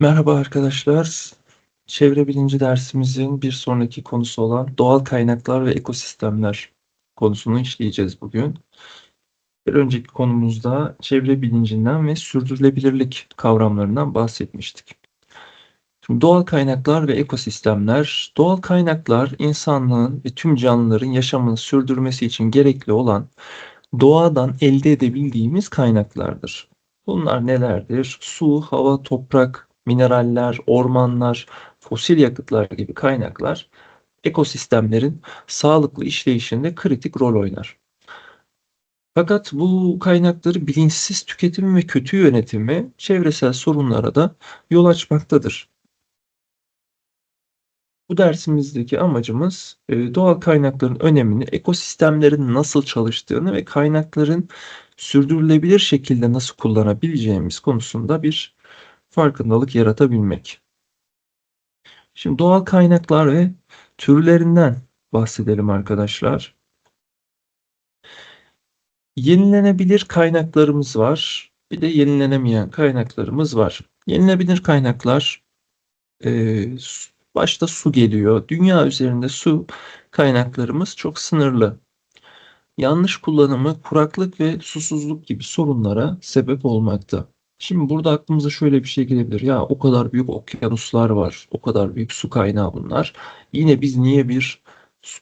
Merhaba arkadaşlar. Çevre bilinci dersimizin bir sonraki konusu olan doğal kaynaklar ve ekosistemler konusunu işleyeceğiz bugün. Bir önceki konumuzda çevre bilincinden ve sürdürülebilirlik kavramlarından bahsetmiştik. Şimdi doğal kaynaklar ve ekosistemler, doğal kaynaklar insanlığın ve tüm canlıların yaşamını sürdürmesi için gerekli olan doğadan elde edebildiğimiz kaynaklardır. Bunlar nelerdir? Su, hava, toprak, mineraller, ormanlar, fosil yakıtlar gibi kaynaklar ekosistemlerin sağlıklı işleyişinde kritik rol oynar. Fakat bu kaynakları bilinçsiz tüketimi ve kötü yönetimi çevresel sorunlara da yol açmaktadır. Bu dersimizdeki amacımız e, doğal kaynakların önemini, ekosistemlerin nasıl çalıştığını ve kaynakların sürdürülebilir şekilde nasıl kullanabileceğimiz konusunda bir farkındalık yaratabilmek. Şimdi doğal kaynaklar ve türlerinden bahsedelim arkadaşlar. Yenilenebilir kaynaklarımız var. Bir de yenilenemeyen kaynaklarımız var. Yenilenebilir kaynaklar e, başta su geliyor. Dünya üzerinde su kaynaklarımız çok sınırlı. Yanlış kullanımı kuraklık ve susuzluk gibi sorunlara sebep olmakta. Şimdi burada aklımıza şöyle bir şey gelebilir. Ya o kadar büyük okyanuslar var, o kadar büyük su kaynağı bunlar. Yine biz niye bir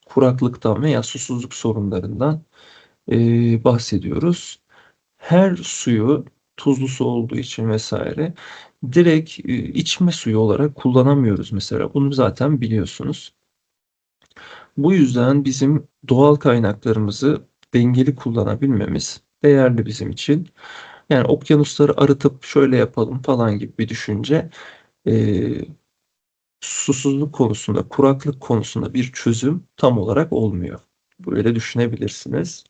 kuraklıktan veya susuzluk sorunlarından e, bahsediyoruz? Her suyu tuzlu su olduğu için vesaire direkt e, içme suyu olarak kullanamıyoruz mesela. Bunu zaten biliyorsunuz. Bu yüzden bizim doğal kaynaklarımızı dengeli kullanabilmemiz değerli bizim için. Yani okyanusları arıtıp şöyle yapalım falan gibi bir düşünce e, susuzluk konusunda, kuraklık konusunda bir çözüm tam olarak olmuyor. Böyle düşünebilirsiniz.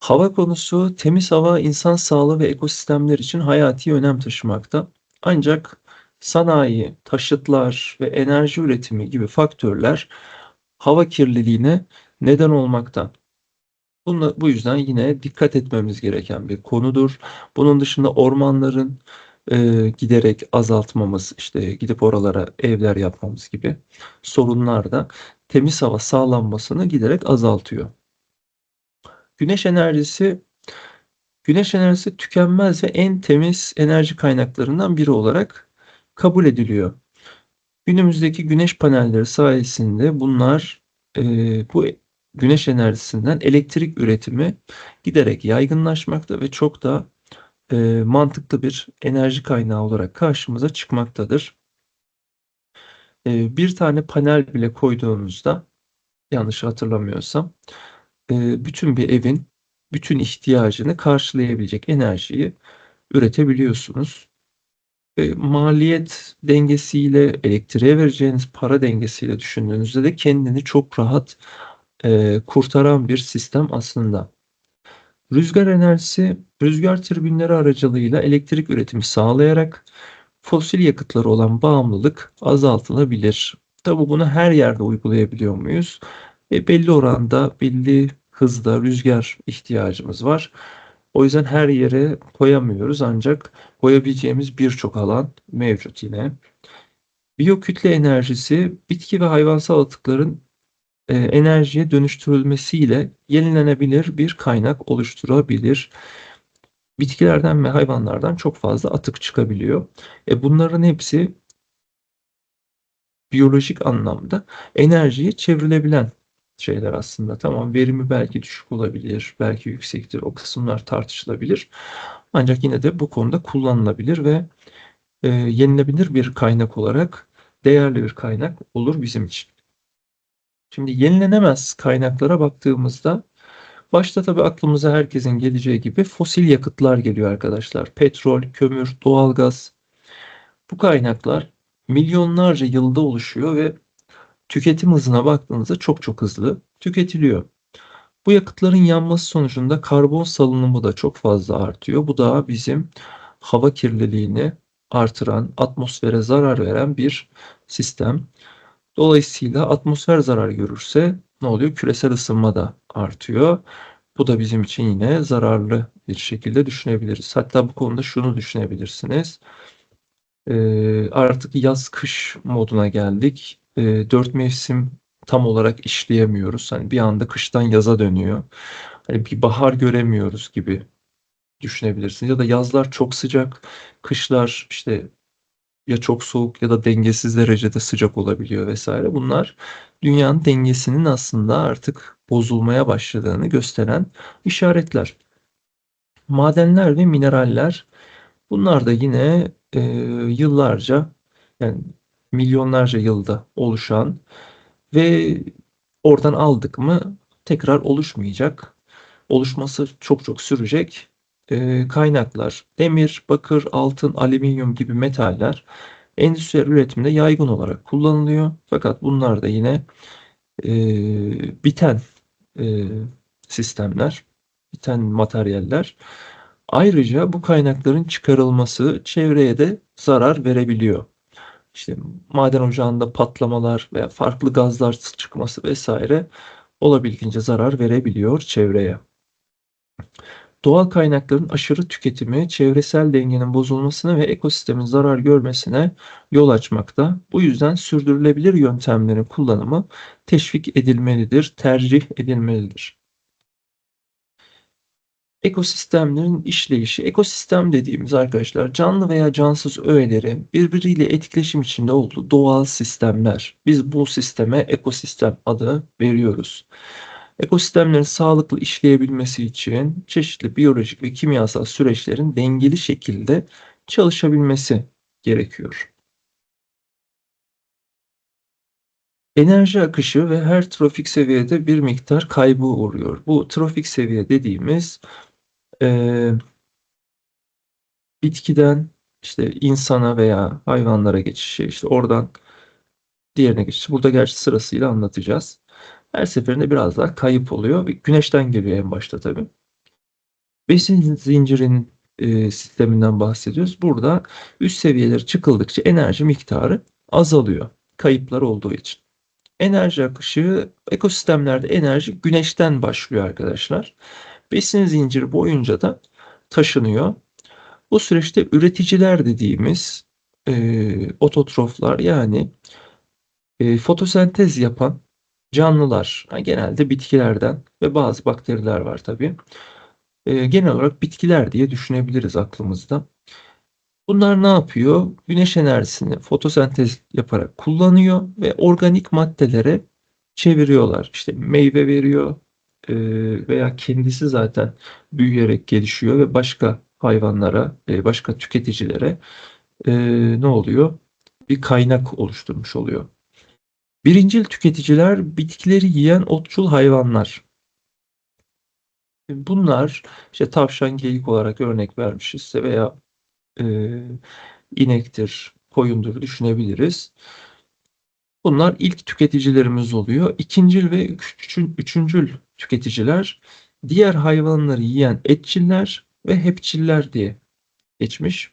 Hava konusu temiz hava insan sağlığı ve ekosistemler için hayati önem taşımakta. Ancak sanayi, taşıtlar ve enerji üretimi gibi faktörler hava kirliliğine neden olmakta. Bunla, bu yüzden yine dikkat etmemiz gereken bir konudur. Bunun dışında ormanların e, giderek azaltmamız, işte gidip oralara evler yapmamız gibi sorunlar da temiz hava sağlanmasını giderek azaltıyor. Güneş enerjisi güneş enerjisi tükenmez ve en temiz enerji kaynaklarından biri olarak kabul ediliyor. Günümüzdeki güneş panelleri sayesinde bunlar e, bu güneş enerjisinden elektrik üretimi giderek yaygınlaşmakta ve çok da e, mantıklı bir enerji kaynağı olarak karşımıza çıkmaktadır. E, bir tane panel bile koyduğunuzda yanlış hatırlamıyorsam e, bütün bir evin bütün ihtiyacını karşılayabilecek enerjiyi üretebiliyorsunuz. E, maliyet dengesiyle, elektriğe vereceğiniz para dengesiyle düşündüğünüzde de kendini çok rahat e, kurtaran bir sistem aslında. Rüzgar enerjisi, rüzgar türbinleri aracılığıyla elektrik üretimi sağlayarak fosil yakıtları olan bağımlılık azaltılabilir. Tabi bunu her yerde uygulayabiliyor muyuz? E, belli oranda, belli hızda rüzgar ihtiyacımız var. O yüzden her yere koyamıyoruz ancak koyabileceğimiz birçok alan mevcut yine. Biyokütle enerjisi bitki ve hayvansal atıkların e, enerjiye dönüştürülmesiyle yenilenebilir bir kaynak oluşturabilir. Bitkilerden ve hayvanlardan çok fazla atık çıkabiliyor. E, bunların hepsi biyolojik anlamda enerjiye çevrilebilen şeyler aslında. Tamam verimi belki düşük olabilir, belki yüksektir. O kısımlar tartışılabilir. Ancak yine de bu konuda kullanılabilir ve e, yenilebilir bir kaynak olarak değerli bir kaynak olur bizim için. Şimdi yenilenemez kaynaklara baktığımızda başta tabii aklımıza herkesin geleceği gibi fosil yakıtlar geliyor arkadaşlar. Petrol, kömür, doğalgaz. Bu kaynaklar milyonlarca yılda oluşuyor ve tüketim hızına baktığınızda çok çok hızlı tüketiliyor. Bu yakıtların yanması sonucunda karbon salınımı da çok fazla artıyor. Bu da bizim hava kirliliğini artıran, atmosfere zarar veren bir sistem. Dolayısıyla atmosfer zarar görürse ne oluyor? Küresel ısınma da artıyor. Bu da bizim için yine zararlı bir şekilde düşünebiliriz. Hatta bu konuda şunu düşünebilirsiniz. Eee, artık yaz-kış moduna geldik. Eee, 4 mevsim tam olarak işleyemiyoruz. Hani bir anda kıştan yaza dönüyor. Hani bir bahar göremiyoruz gibi düşünebilirsiniz. Ya da yazlar çok sıcak, kışlar işte ya çok soğuk ya da dengesiz derecede sıcak olabiliyor vesaire. Bunlar dünyanın dengesinin aslında artık bozulmaya başladığını gösteren işaretler. Madenler ve mineraller bunlar da yine e, yıllarca yani milyonlarca yılda oluşan ve oradan aldık mı tekrar oluşmayacak. Oluşması çok çok sürecek e, kaynaklar. Demir, bakır, altın, alüminyum gibi metaller endüstriyel üretimde yaygın olarak kullanılıyor. Fakat bunlar da yine e, biten e, sistemler, biten materyaller. Ayrıca bu kaynakların çıkarılması çevreye de zarar verebiliyor. İşte maden ocağında patlamalar veya farklı gazlar çıkması vesaire olabildiğince zarar verebiliyor çevreye. Doğal kaynakların aşırı tüketimi çevresel dengenin bozulmasına ve ekosistemin zarar görmesine yol açmakta. Bu yüzden sürdürülebilir yöntemlerin kullanımı teşvik edilmelidir, tercih edilmelidir. Ekosistemlerin işleyişi. Ekosistem dediğimiz arkadaşlar canlı veya cansız öğelerin birbiriyle etkileşim içinde olduğu doğal sistemler. Biz bu sisteme ekosistem adı veriyoruz. Ekosistemlerin sağlıklı işleyebilmesi için çeşitli biyolojik ve kimyasal süreçlerin dengeli şekilde çalışabilmesi gerekiyor. Enerji akışı ve her trafik seviyede bir miktar kaybı uğruyor. Bu trafik seviye dediğimiz e, bitkiden işte insana veya hayvanlara geçişi, işte oradan diğerine geçişi. Burada gerçi sırasıyla anlatacağız. Her seferinde biraz daha kayıp oluyor. Güneşten geliyor en başta tabii. Besin zincirinin e, sisteminden bahsediyoruz. Burada üst seviyeleri çıkıldıkça enerji miktarı azalıyor. Kayıplar olduğu için. Enerji akışı ekosistemlerde enerji güneşten başlıyor arkadaşlar. Besin zinciri boyunca da taşınıyor. Bu süreçte üreticiler dediğimiz e, ototroflar yani e, fotosentez yapan canlılar genelde bitkilerden ve bazı bakteriler var tabii. E, genel olarak bitkiler diye düşünebiliriz aklımızda. Bunlar ne yapıyor? Güneş enerjisini fotosentez yaparak kullanıyor ve organik maddelere çeviriyorlar. İşte meyve veriyor e, veya kendisi zaten büyüyerek gelişiyor ve başka hayvanlara, e, başka tüketicilere e, ne oluyor? Bir kaynak oluşturmuş oluyor. Birincil tüketiciler bitkileri yiyen otçul hayvanlar. Bunlar işte tavşan, geyik olarak örnek vermişiz veya e, inektir, koyundur düşünebiliriz. Bunlar ilk tüketicilerimiz oluyor. İkincil ve üçün, üçüncül tüketiciler diğer hayvanları yiyen etçiller ve hepçiller diye geçmiş.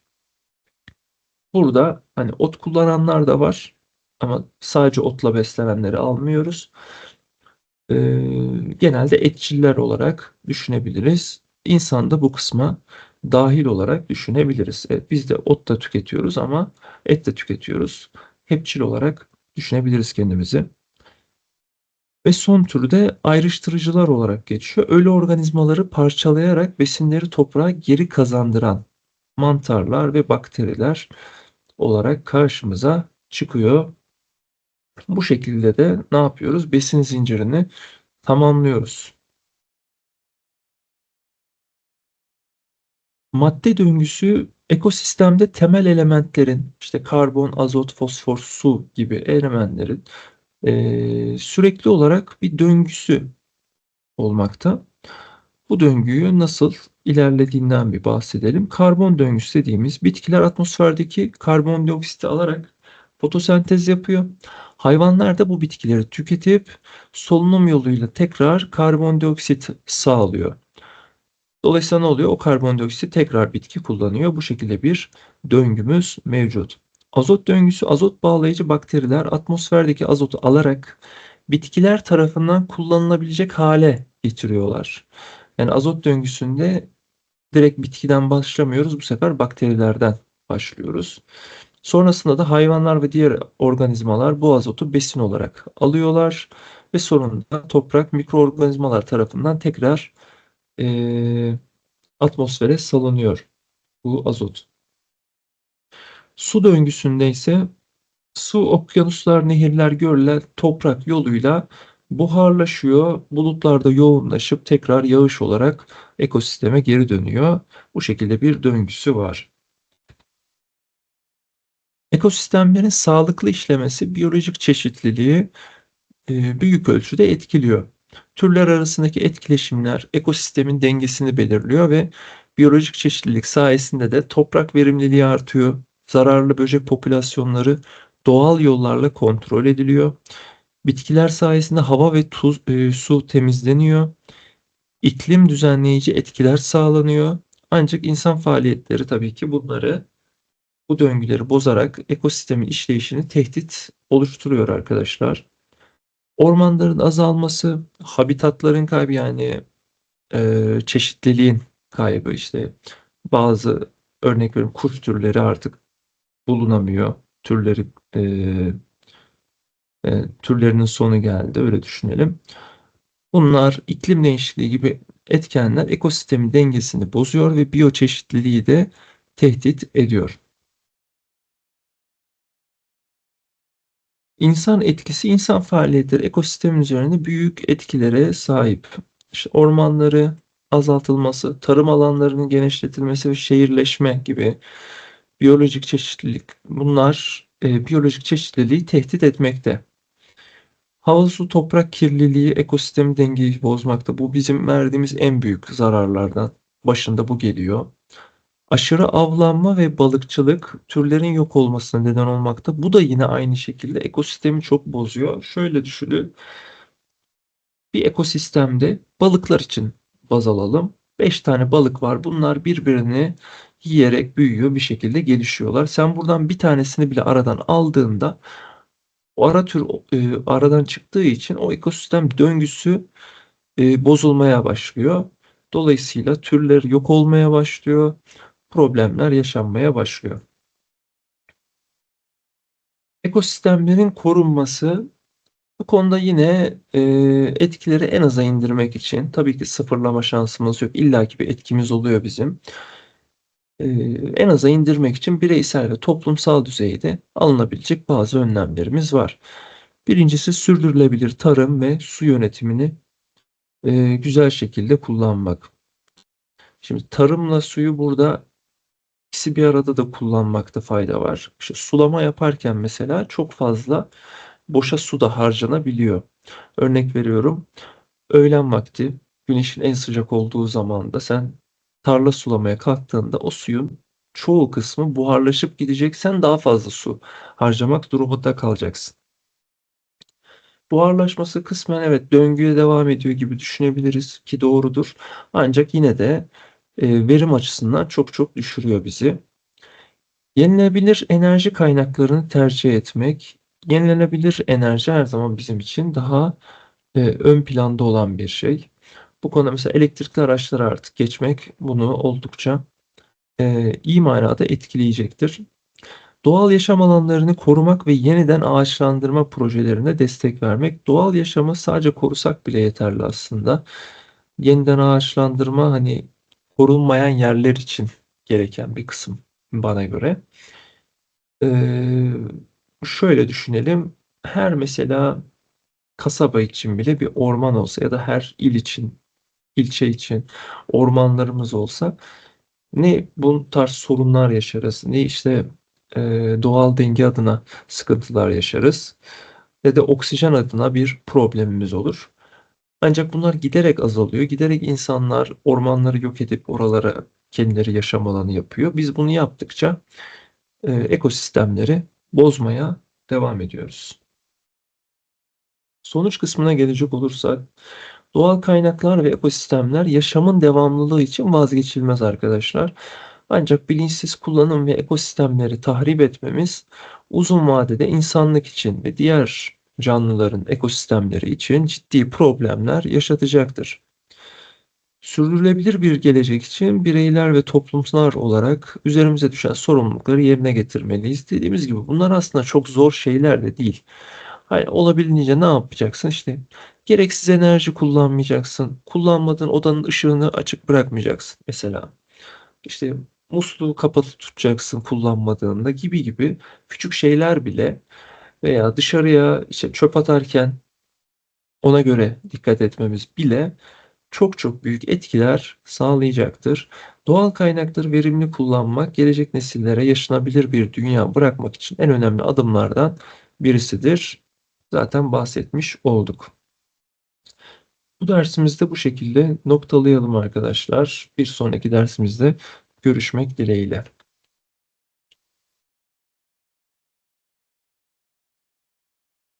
Burada hani ot kullananlar da var ama sadece otla beslenenleri almıyoruz. Ee, genelde etçiller olarak düşünebiliriz. İnsan da bu kısma dahil olarak düşünebiliriz. Evet, biz de ot da tüketiyoruz ama et de tüketiyoruz. Hepçil olarak düşünebiliriz kendimizi. Ve son türü de ayrıştırıcılar olarak geçiyor. Ölü organizmaları parçalayarak besinleri toprağa geri kazandıran mantarlar ve bakteriler olarak karşımıza çıkıyor. Bu şekilde de ne yapıyoruz? Besin zincirini tamamlıyoruz. Madde döngüsü ekosistemde temel elementlerin işte karbon, azot, fosfor, su gibi elementlerin e, sürekli olarak bir döngüsü olmakta. Bu döngüyü nasıl ilerlediğinden bir bahsedelim. Karbon döngüsü dediğimiz bitkiler atmosferdeki karbondioksiti alarak fotosentez yapıyor. Hayvanlar da bu bitkileri tüketip solunum yoluyla tekrar karbondioksit sağlıyor. Dolayısıyla ne oluyor? O karbondioksit tekrar bitki kullanıyor. Bu şekilde bir döngümüz mevcut. Azot döngüsü azot bağlayıcı bakteriler atmosferdeki azotu alarak bitkiler tarafından kullanılabilecek hale getiriyorlar. Yani azot döngüsünde direkt bitkiden başlamıyoruz. Bu sefer bakterilerden başlıyoruz. Sonrasında da hayvanlar ve diğer organizmalar bu azotu besin olarak alıyorlar ve sonunda toprak mikroorganizmalar tarafından tekrar eee, atmosfere salınıyor bu azot. Su döngüsünde ise su okyanuslar, nehirler, göller toprak yoluyla buharlaşıyor. Bulutlarda yoğunlaşıp tekrar yağış olarak ekosisteme geri dönüyor. Bu şekilde bir döngüsü var. Ekosistemlerin sağlıklı işlemesi biyolojik çeşitliliği e, büyük ölçüde etkiliyor. Türler arasındaki etkileşimler ekosistemin dengesini belirliyor ve biyolojik çeşitlilik sayesinde de toprak verimliliği artıyor. Zararlı böcek popülasyonları doğal yollarla kontrol ediliyor. Bitkiler sayesinde hava ve tuz, e, su temizleniyor. İklim düzenleyici etkiler sağlanıyor. Ancak insan faaliyetleri tabii ki bunları bu döngüleri bozarak ekosistemin işleyişini tehdit oluşturuyor arkadaşlar. Ormanların azalması, habitatların kaybı yani e, çeşitliliğin kaybı işte bazı örnek veriyorum kuş türleri artık bulunamıyor. Türleri e, e, türlerinin sonu geldi öyle düşünelim. Bunlar iklim değişikliği gibi etkenler ekosistemin dengesini bozuyor ve biyoçeşitliliği de tehdit ediyor. İnsan etkisi, insan faaliyetleri ekosistemin üzerinde büyük etkilere sahip. İşte ormanları azaltılması, tarım alanlarının genişletilmesi ve şehirleşme gibi biyolojik çeşitlilik bunlar e, biyolojik çeşitliliği tehdit etmekte. Hava, su, toprak kirliliği ekosistem dengeyi bozmakta. Bu bizim verdiğimiz en büyük zararlardan. Başında bu geliyor. Aşırı avlanma ve balıkçılık türlerin yok olmasına neden olmakta. Bu da yine aynı şekilde ekosistemi çok bozuyor. Şöyle düşünün. Bir ekosistemde balıklar için baz alalım. 5 tane balık var. Bunlar birbirini yiyerek büyüyor bir şekilde gelişiyorlar. Sen buradan bir tanesini bile aradan aldığında o ara tür e, aradan çıktığı için o ekosistem döngüsü e, bozulmaya başlıyor. Dolayısıyla türler yok olmaya başlıyor. Problemler yaşanmaya başlıyor. Ekosistemlerin korunması bu konuda yine e, etkileri en aza indirmek için tabii ki sıfırlama şansımız yok. İlla ki bir etkimiz oluyor bizim. E, en aza indirmek için bireysel ve toplumsal düzeyde alınabilecek bazı önlemlerimiz var. Birincisi sürdürülebilir tarım ve su yönetimini e, güzel şekilde kullanmak. Şimdi tarımla suyu burada ikisi bir arada da kullanmakta fayda var. İşte sulama yaparken mesela çok fazla boşa su da harcanabiliyor. Örnek veriyorum. Öğlen vakti güneşin en sıcak olduğu zamanda sen tarla sulamaya kalktığında o suyun çoğu kısmı buharlaşıp gidecek. Sen daha fazla su harcamak durumunda kalacaksın. Buharlaşması kısmen evet döngüye devam ediyor gibi düşünebiliriz ki doğrudur. Ancak yine de e, verim açısından çok çok düşürüyor bizi. Yenilenebilir enerji kaynaklarını tercih etmek. Yenilenebilir enerji her zaman bizim için daha e, ön planda olan bir şey. Bu konuda mesela elektrikli araçlara artık geçmek bunu oldukça e, iyi manada etkileyecektir. Doğal yaşam alanlarını korumak ve yeniden ağaçlandırma projelerine destek vermek. Doğal yaşamı sadece korusak bile yeterli aslında. Yeniden ağaçlandırma hani korunmayan yerler için gereken bir kısım bana göre. Ee, şöyle düşünelim. Her mesela kasaba için bile bir orman olsa ya da her il için, ilçe için ormanlarımız olsa ne bu tarz sorunlar yaşarız, ne işte e, doğal denge adına sıkıntılar yaşarız, ne de oksijen adına bir problemimiz olur. Ancak bunlar giderek azalıyor. Giderek insanlar ormanları yok edip oralara kendileri yaşam alanı yapıyor. Biz bunu yaptıkça e, ekosistemleri bozmaya devam ediyoruz. Sonuç kısmına gelecek olursak doğal kaynaklar ve ekosistemler yaşamın devamlılığı için vazgeçilmez arkadaşlar. Ancak bilinçsiz kullanım ve ekosistemleri tahrip etmemiz uzun vadede insanlık için ve diğer canlıların ekosistemleri için ciddi problemler yaşatacaktır. Sürdürülebilir bir gelecek için bireyler ve toplumlar olarak üzerimize düşen sorumlulukları yerine getirmeliyiz. Dediğimiz gibi bunlar aslında çok zor şeyler de değil. Hayır, olabildiğince ne yapacaksın? İşte gereksiz enerji kullanmayacaksın. Kullanmadığın odanın ışığını açık bırakmayacaksın mesela. İşte musluğu kapalı tutacaksın kullanmadığında gibi gibi küçük şeyler bile veya dışarıya işte çöp atarken ona göre dikkat etmemiz bile çok çok büyük etkiler sağlayacaktır. Doğal kaynakları verimli kullanmak, gelecek nesillere yaşanabilir bir dünya bırakmak için en önemli adımlardan birisidir. Zaten bahsetmiş olduk. Bu dersimizde bu şekilde noktalayalım arkadaşlar. Bir sonraki dersimizde görüşmek dileğiyle.